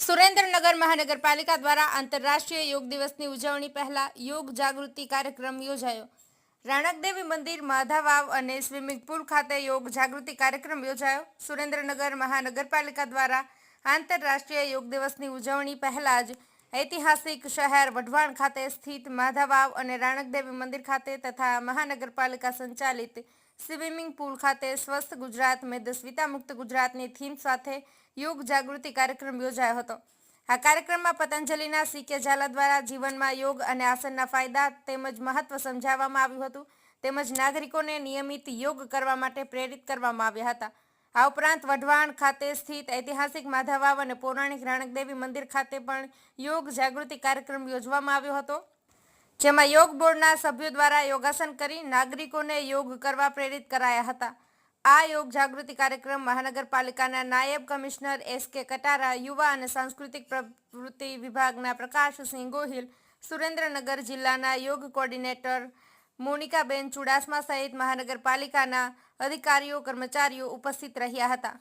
સુરેન્દ્રનગર મહાનગરપાલિકા દ્વારા આંતરરાષ્ટ્રીય યોગ દિવસની ઉજવણી પહેલા યોગ જાગૃતિ કાર્યક્રમ યોજાયો. રાણકદેવી મંદિર માધા વાવ અને સ્વિમિંગ પુલ ખાતે યોગ જાગૃતિ કાર્યક્રમ યોજાયો. સુરેન્દ્રનગર મહાનગરપાલિકા દ્વારા આંતરરાષ્ટ્રીય યોગ દિવસની ઉજવણી પહેલા જ ઐતિહાસિક શહેર વઢવાણ ખાતે સ્થિત માધા વાવ અને રાણકદેવી મંદિર ખાતે તથા મહાનગરપાલિકા સંચાલિત સ્વિમિંગ પુલ ખાતે સ્વસ્થ ગુજરાત મેદસ્વિતા મુક્ત ગુજરાતની થીમ સાથે યોગ જાગૃતિ કાર્યક્રમ યોજાયો હતો. આ કાર્યક્રમમાં પતંજલિના સીકે ઝાલા દ્વારા જીવનમાં યોગ અને આસનના ફાયદા તેમજ મહત્વ સમજાવવામાં આવ્યું હતું. તેમજ નાગરિકોને નિયમિત યોગ કરવા માટે પ્રેરિત કરવામાં આવ્યા હતા. આ ઉપરાંત વઢવાણ ખાતે સ્થિત ઐતિહાસિક માધાવાવ અને પૌરાણિક રાણકદેવી મંદિર ખાતે પણ યોગ જાગૃતિ કાર્યક્રમ યોજવામાં આવ્યો હતો. જેમાં યોગ બોર્ડના સભ્યો દ્વારા યોગાસન કરી નાગરિકોને યોગ કરવા પ્રેરિત કરાયા હતા. આ યોગ જાગૃતિ કાર્યક્રમ મહાનગરપાલિકાના નાયબ કમિશનર એસ કે કટારા, યુવા અને સાંસ્કૃતિક પ્રવૃત્તિ વિભાગના પ્રકાશસિંહ ગોહિલ, સુરેન્દ્રનગર જિલ્લાના યોગ કોર્ડિનેટર મોનિકાબેન ચુડાસમા સહિત મહાનગરપાલિકાના અધિકારીઓ, કર્મચારીઓ ઉપસ્થિત રહ્યા હતા.